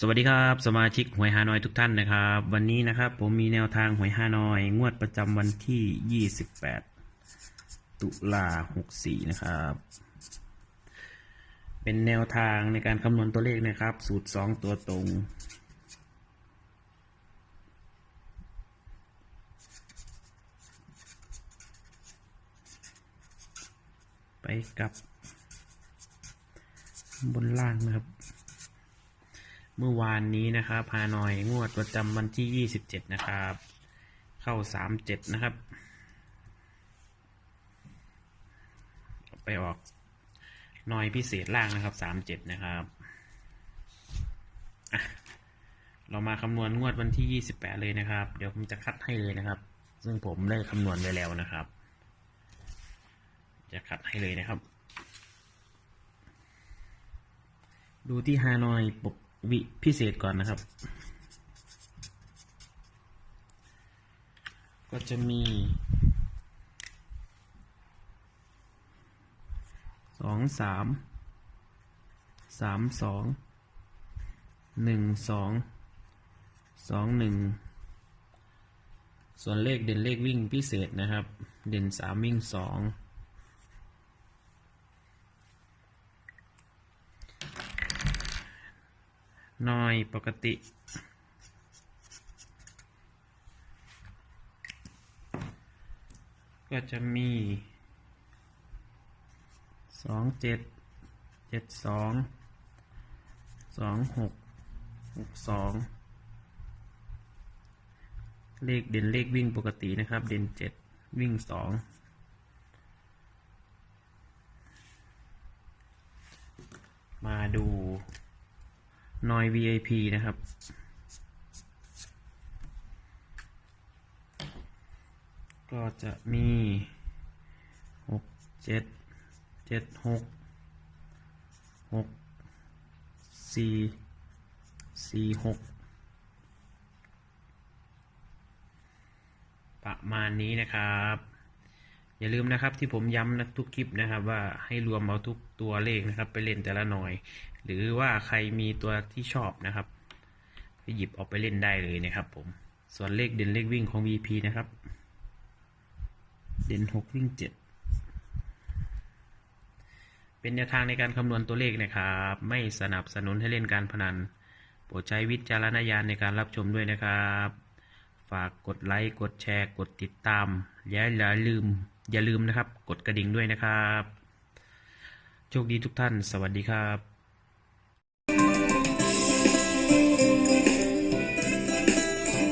สวัสดีครับสมาชิกหวยฮานอยทุกท่านนะครับ วันนี้นะครับผมมีแนวทางหวยฮานอย งวดประจำวันที่ 28 ตุลา64 นะครับ เป็นแนวทางในการคำนวณตัวเลขนะครับ สูตร 2 ตัวตรง ไปกลับบนล่างนะครับ เมื่อวานนี้นะครับฮาหน่อยงวดประจำวันที่ 27 นะครับ เข้า 37 นะครับ ไปออกหน่อยพิเศษล่างนะครับ 37 นะครับเรามาคำนวณงวดวันที่ 28 เลยนะครับ เดี๋ยวผมจะคัดให้เลยนะครับ ซึ่งผมได้คำนวณไว้แล้วนะครับ จะคัดให้เลยนะครับ ดูที่ฮานอยปกวิพิเศษก่อนนะครับ ก็จะมีสองสามสามสองหนึ่งสองสองหนึ่งส่วนเลขเด่นเลขวิ่งพิเศษนะครับ เด่นสามวิ่งสอง น้อยปกติ ก็จะมีสองเจ็ดเจ็ดสองสองหกหกสองเลขเด่นเลขวิ่งปกตินะครับ เด่นเจ็ดวิ่งสองมาดู นอย VIP นะครับ ก็จะมีหกเจ็ดเจ็ดหกหกสี่สี่หกประมาณนี้นะครับ อย่าลืมนะครับที่ผมย้ำนะทุกคลิปนะครับ ว่าให้รวมเอาทุกตัวเลขนะครับ ไปเล่นแต่ละหน่อย หรือว่าใครมีตัวที่ชอบนะครับก็หยิบออกไปเล่นได้เลยนะครับ ผมส่วนเลขเด่นเลขวิ่งของ VP นะครับ เด่นหกวิ่งเจ็ดเป็นแนวทางในการคำนวณตัวเลขนะครับ ไม่สนับสนุนให้เล่นการพนันโปรดใช้วิจารณญาณในการรับชมด้วยนะครับากกดไลค์กดแชร์ กดติดตามอย่าอย่าลืม อย่าลืมนะครับ กดกระดิ่งด้วยนะครับ โชคดีทุกท่าน สวัสดีครับ